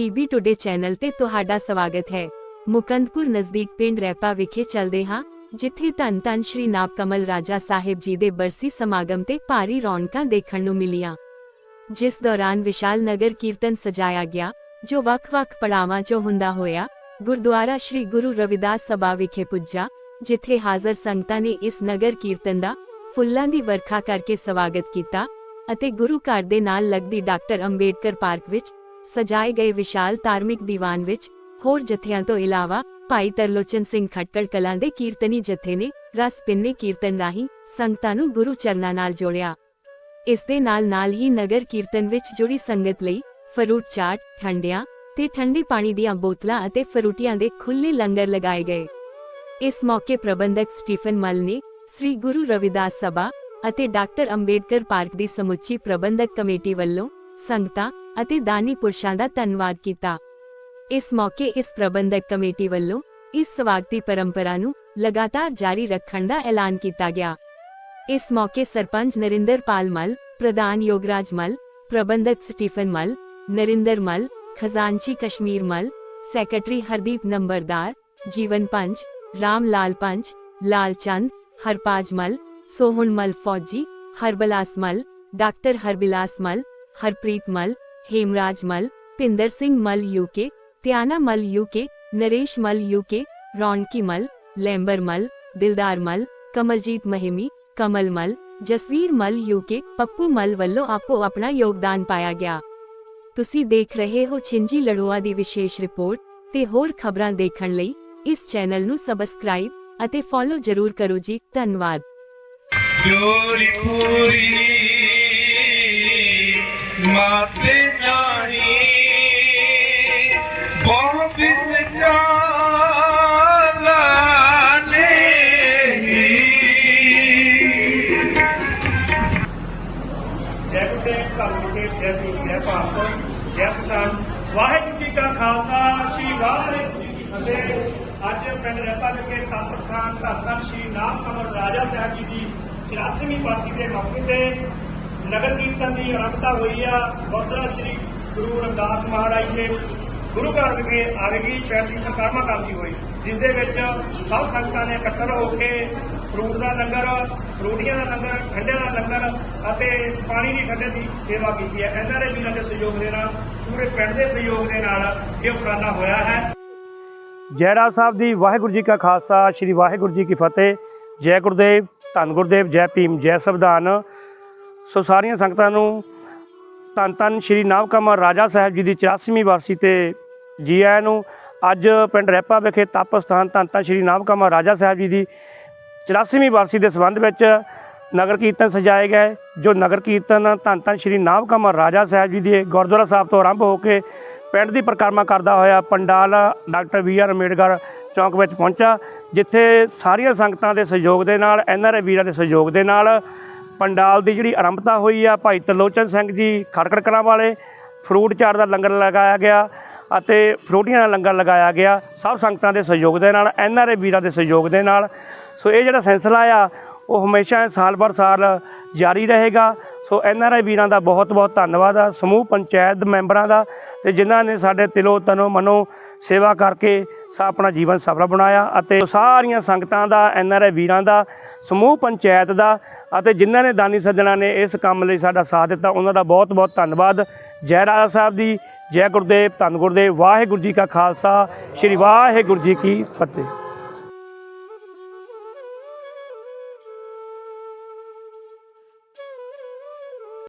PB today channel ਤੇ ਤੁਹਾਡਾ ਸਵਾਗਤ ਹੈ। ਮੁਕੰਦਪੁਰ ਨਜ਼ਦੀਕ ਪਿੰਡ ਰੈਪਾ ਵਿਖੇ ਚੱਲਦੇ ਹਾਂ, ਜਿੱਥੇ ਧੰਨ ਧੰਨ ਸ਼੍ਰੀ ਨਾਭ ਕਮਲ ਰਾਜਾ ਸਾਹਿਬ ਜੀ ਦੇ ਬਰਸੀ ਸਮਾਗਮ ਤੇ ਭਾਰੀ ਰੌਣਕਾਂ ਦੇਖਣ ਨੂੰ ਮਿਲੀਆਂ। ਜਿਸ ਦੌਰਾਨ ਵਿਸ਼ਾਲ ਨਗਰ ਕੀਰਤਨ ਸਜਾਇਆ ਗਿਆ, ਜੋ ਵੱਖ-ਵੱਖ ਪੜਾਵਾਂ 'ਚੋਂ ਹੁੰਦਾ ਹੋਇਆ, ਗੁਰਦੁਆਰਾ ਸ਼੍ਰੀ ਗੁਰੂ ਰਵਿਦਾਸ ਸਭਾ ਵਿਖੇ ਪੁੱਜਾ, ਜਿੱਥੇ ਹਾਜ਼ਰ ਸੰਗਤਾਂ ਨੇ ਇਸ ਨਗਰ ਕੀਰਤਨ ਦਾ ਫੁੱਲਾਂ ਦੀ ਵਰਖਾ ਕਰਕੇ ਸਵਾਗਤ ਕੀਤਾ ਅਤੇ ਗੁਰੂ ਘਰ ਦੇ ਨਾਲ ਲੱਗਦੀ ਡਾਕਟਰ ਅੰਬੇਡਕਰ ਪਾਰਕ ਵਿੱਚ ਸਜਾਏ ਗਏ ਵਿਸ਼ਾਲ ਧਾਰਮਿਕ ਦੀਵਾਨ ਵਿੱਚ ਹੋਰ ਜਥਿਆਂ ਤੋਂ ਇਲਾਵਾ ਭਾਈ ਤਰਲੋਚਨ ਸਿੰਘ ਖੱਟੜ ਕਲਾਂ ਦੇ ਕੀਰਤਨੀ ਜਥੇ ਨੇ ਰਸ ਪਿੰਨੇ ਕੀਰਤਨ ਰਾਹੀਂ ਸੰਗਤਾਂ ਨੂੰ ਗੁਰੂ ਚਰਨਾਂ ਨਾਲ ਜੋੜਿਆ। ਇਸ ਦੇ ਨਾਲ ਨਾਲ ਹੀ ਨਗਰ ਕੀਰਤਨ ਵਿੱਚ ਜੁੜੀ ਸੰਗਤ ਲਈ ਫਰੂਟ ਚਾਟ, ਠੰਡਿਆਂ ਤੇ ਠੰਡੇ ਪਾਣੀ ਦੀਆਂ ਬੋਤਲਾਂ ਅਤੇ ਫਰੂਟੀਆਂ ਦੇ ਖੁੱਲੇ ਲੰਗਰ ਲਗਾਏ ਗਏ। ਇਸ ਮੌਕੇ ਪ੍ਰਬੰਧਕ ਸਟੀਫਨ ਮਲ ਨੇ ਸ੍ਰੀ ਗੁਰੂ ਰਵਿਦਾਸ ਸਭਾ ਅਤੇ ਡਾਕਟਰ ਅੰਬੇਡਕਰ ਪਾਰਕ ਦੀ ਸਮੁੱਚੀ ਪ੍ਰਬੰਧਕ ਕਮੇਟੀ ਵੱਲੋਂ ਸੰਗਤਾਂ ਅਤੇ ਦਾਨੀ ਪੁਰਸ਼ਾਂ ਦਾ ਧੰਨਵਾਦ ਕੀਤਾ। ਇਸ ਮੌਕੇ ਇਸ ਪ੍ਰਬੰਧਕ ਕਮੇਟੀ ਵੱਲੋਂ ਇਸ ਸਵਾਗਤੀ ਪਰੰਪਰਾ ਨੂੰ ਲਗਾਤਾਰ ਜਾਰੀ ਰੱਖਣ ਦਾ ਐਲਾਨ ਕੀਤਾ ਗਿਆ। ਇਸ ਮੌਕੇ ਸਰਪੰਚ ਨਰਿੰਦਰ ਪਾਲ ਮਲ, ਪ੍ਰਧਾਨ ਯੋਗਰਾਜ ਮਲ, ਪ੍ਰਬੰਧਕ ਸਟੀਫਨ ਮਲ, ਨਰਿੰਦਰ ਮਲ, ਖਜ਼ਾਨਚੀ ਕਸ਼ਮੀਰ ਮਲ, ਸੈਕਟਰੀ ਹਰਦੀਪ ਨੰਬਰਦਾਰ, ਜੀਵਨ ਪੰਚ, ਰਾਮ ਲਾਲ ਪੰਚ, ਲਾਲ ਚੰਦ, ਹਰਪਾਜ ਮਲ, ਸੋਹਣ ਮਲ ਫੌਜੀ, ਹਰਬਲਾਸ ਮਲ, ਡਾਕਟਰ ਹਰਬਿਲਾਸ ਮਲ ਹਰਪ੍ਰੀਤ ਮਲ, ਹੇਮਰਾਜ ਮਲ ਪਿੰਦਰ ਸਿੰਘ ਮਲ ਯੂਕੇ ਧਿਆਨਾ ਮਲ ਯੂਕੇ ਨਰੇਸ਼ ਮਲ ਯੂਕੇ ਰੌਣਕੀ ਮਲ, ਲੈਂਬਰ ਮਲ, ਦਿਲਦਾਰ ਮਲ, ਕਮਲਜੀਤ ਮਹਿਮੀ, ਕਮਲ ਮਲ, ਜਸਵੀਰ ਮਲ ਯੂਕੇ ਪੱਪੂ ਮਲ ਵੱਲੋਂ ਆਪੋ ਆਪਣਾ ਯੋਗਦਾਨ ਪਾਇਆ ਗਿਆ। ਤੁਸੀਂ ਦੇਖ ਰਹੇ ਹੋ ਛਿੰਜੀ ਲੜੋਆ ਦੀ ਵਿਸ਼ੇਸ਼ ਰਿਪੋਰਟ, ਤੇ ਹੋਰ ਖਬਰਾਂ ਦੇਖਣ ਲਈ ਇਸ ਚੈਨਲ ਨੂੰ ਸਬਸਕ੍ਰਾਈਬ ਅਤੇ ਫੋਲੋ ਜ਼ਰੂਰ ਕਰੋ ਜੀ, ਧੰਨਵਾਦ। ਜੋਰੀ ਪੂਰੀ ਮਾਤੇ ਨਹੀਂ ਬਹੁਤ ਸਕਾਲਾ ਨਹੀਂ ਜੈ ਗੁਰਦੇਵ ਧੰਨ ਦੇ ਜੈ ਵੀ ਜੈ ਭਾਰਤ ਜੈ ਸੁਖਾਨ ਵਾਹਿਗੁਰੂ ਜੀ ਕਾ ਖਾਲਸਾ, ਸ੍ਰੀ ਵਾਹਿਗੁਰੂ ਜੀ ਕੀ ਫਤਿਹ। ਅੱਜ ਪਿੰਡ ਰੈਪਾ ਵਿਖੇ ਤਪ ਸਥਾਨ ਧੰਨ ਸ੍ਰੀ ਨਾਮ ਕਮਲ ਰਾਜਾ ਸਾਹਿਬ ਜੀ ਦੀ 84ਵੀਂ ਬਰਸੀ ਦੇ ਮੌਕੇ ਤੇ ਨਗਰ ਕੀਰਤਨ ਦੀ ਆਰੰਭਤਾ ਹੋਈ ਆ। ਗੁਰਦੁਆਰਾ ਸ੍ਰੀ ਗੁਰੂ ਰਵਿਦਾਸ ਮਹਾਰਾਜ ਦੇ ਗੁਰੂ ਘਰ ਵਿਖੇ ਆਵੇਗੀ ਪਿੰਡ ਦੀ ਪ੍ਰਕਾਰਮਾ ਕਰਦੀ ਹੋਈ। ਜਿਸ ਦੇ ਵਿੱਚ ਸਭ ਸੰਗਤਾਂ ਨੇ ਇਕੱਤਰ ਹੋ ਕੇ ਫਰੂਟ ਦਾ ਲੰਗਰ ਫਰੂਟੀਆਂ ਦਾ ਲੰਗਰ, ਠੰਡੇ ਦਾ ਲੰਗਰ ਅਤੇ ਪਾਣੀ ਦੀ ਠੰਡੇ ਦੀ ਸੇਵਾ ਕੀਤੀ ਹੈ। ਇਹਨਾਂ ਦੇ ਵੀਰਾਂ ਦੇ ਸਹਿਯੋਗ ਦੇ ਨਾਲ, ਪੂਰੇ ਪਿੰਡ ਦੇ ਸਹਿਯੋਗ ਦੇ ਨਾਲ ਇਹ ਉਪਰਾਲਾ ਹੋਇਆ ਹੈ। ਜੈਰਾ ਸਾਹਿਬ ਦੀ ਵਾਹਿਗੁਰੂ ਜੀ ਕਾ ਖਾਲਸਾ, ਸ੍ਰੀ ਵਾਹਿਗੁਰੂ ਜੀ ਕੀ ਫਤਿਹ। ਜੈ ਗੁਰਦੇਵ, ਧੰਨ ਗੁਰਦੇਵ, ਜੈ ਭੀਮ, ਜੈ ਸੰਵਿਧਾਨ। ਸੋ ਸਾਰੀਆਂ ਸੰਗਤਾਂ ਨੂੰ ਧੰਨ ਧੰਨ ਸ੍ਰੀ ਨਾਵਕਮਾ ਰਾਜਾ ਸਾਹਿਬ ਜੀ ਦੀ 84ਵੀਂ ਵਰਸੀ ਤੇ ਜੀ ਆਇਆਂ ਨੂੰ ਅੱਜ ਪਿੰਡ ਰੈਪਾ ਵਿਖੇ ਤਪ ਸਥਾਨ ਧੰਨ ਧੰਨ ਸ੍ਰੀ ਨਾਵਕਮਾ ਰਾਜਾ ਸਾਹਿਬ ਜੀ ਦੀ 84ਵੀਂ ਵਰਸੀ ਦੇ ਸੰਬੰਧ ਵਿੱਚ ਨਗਰ ਕੀਰਤਨ ਸਜਾਏ ਗਏ, ਜੋ ਨਗਰ ਕੀਰਤਨ ਧੰਨ ਧੰਨ ਸ੍ਰੀ ਨਾਵਕਮਾ ਰਾਜਾ ਸਾਹਿਬ ਜੀ ਦੇ ਗੁਰਦੁਆਰਾ ਸਾਹਿਬ ਤੋਂ ਆਰੰਭ ਹੋ ਕੇ ਪਿੰਡ ਦੀ ਪਰਿਕਰਮਾ ਕਰਦਾ ਹੋਇਆ ਪੰਡਾਲ ਡਾਕਟਰ ਵੀ ਆਰ ਅੰਬੇਡਕਰ ਚੌਂਕ ਵਿੱਚ ਪਹੁੰਚਾ, ਜਿੱਥੇ ਸਾਰੀਆਂ ਸੰਗਤਾਂ ਦੇ ਸਹਿਯੋਗ ਦੇ ਨਾਲ ਐਨਆਰਏ ਵੀਰਾਂ ਦੇ ਸਹਿਯੋਗ ਦੇ ਨਾਲ ਪੰਡਾਲ ਦੀ ਜਿਹੜੀ ਆਰੰਭਤਾ ਹੋਈ ਆ, ਭਾਈ ਤਰਲੋਚਨ ਸਿੰਘ ਜੀ ਖੜਕੜ ਕਲਾਂ ਵਾਲੇ, ਫਰੂਟ ਚਾਟ ਦਾ ਲੰਗਰ ਲਗਾਇਆ ਗਿਆ ਅਤੇ ਫਰੋਟੀਆਂ ਦਾ ਲੰਗਰ ਲਗਾਇਆ ਗਿਆ। ਸਭ ਸੰਗਤਾਂ ਦੇ ਸਹਿਯੋਗ ਦੇ ਨਾਲ, ਐੱਨ ਆਰ ਆਈ ਵੀਰਾਂ ਦੇ ਸਹਿਯੋਗ ਦੇ ਨਾਲ। ਸੋ ਇਹ ਜਿਹੜਾ ਸਿਲਸਿਲਾ ਆ, ਉਹ ਹਮੇਸ਼ਾ ਸਾਲ ਬਰ ਸਾਲ ਜਾਰੀ ਰਹੇਗਾ। ਸੋ ਐੱਨ ਆਰ ਆਈ ਵੀਰਾਂ ਦਾ ਬਹੁਤ ਬਹੁਤ ਧੰਨਵਾਦ ਆ। ਸਮੂਹ ਪੰਚਾਇਤ ਮੈਂਬਰਾਂ ਦਾ ਤੇ ਜਿਨ੍ਹਾਂ ਨੇ ਸਾਡੇ ਦਿਲੋਂ ਤਨੋ ਮਨੋ ਸੇਵਾ ਕਰਕੇ ਸਾ ਆਪਣਾ ਜੀਵਨ ਸਫਲ ਬਣਾਇਆ ਅਤੇ ਸਾਰੀਆਂ ਸੰਗਤਾਂ ਦਾ ਐਨਆਰਆਈ ਵੀਰਾਂ ਦਾ, ਸਮੂਹ ਪੰਚਾਇਤ ਦਾ ਅਤੇ ਜਿਨ੍ਹਾਂ ਨੇ ਦਾਨੀ ਸੱਜਣਾ ਨੇ ਇਸ ਕੰਮ ਲਈ ਸਾਡਾ ਸਾਥ ਦਿੱਤਾ, ਉਹਨਾਂ ਦਾ ਬਹੁਤ ਬਹੁਤ ਧੰਨਵਾਦ। ਜੈ ਰਾਜਾ ਸਾਹਿਬ ਦੀ, ਜੈ ਗੁਰਦੇਵ, ਧੰਨ ਗੁਰਦੇਵ, ਵਾਹਿਗੁਰੂ ਜੀ ਕਾ ਖਾਲਸਾ, ਸ੍ਰੀ ਵਾਹਿਗੁਰੂ ਜੀ ਕੀ ਫਤਿਹ।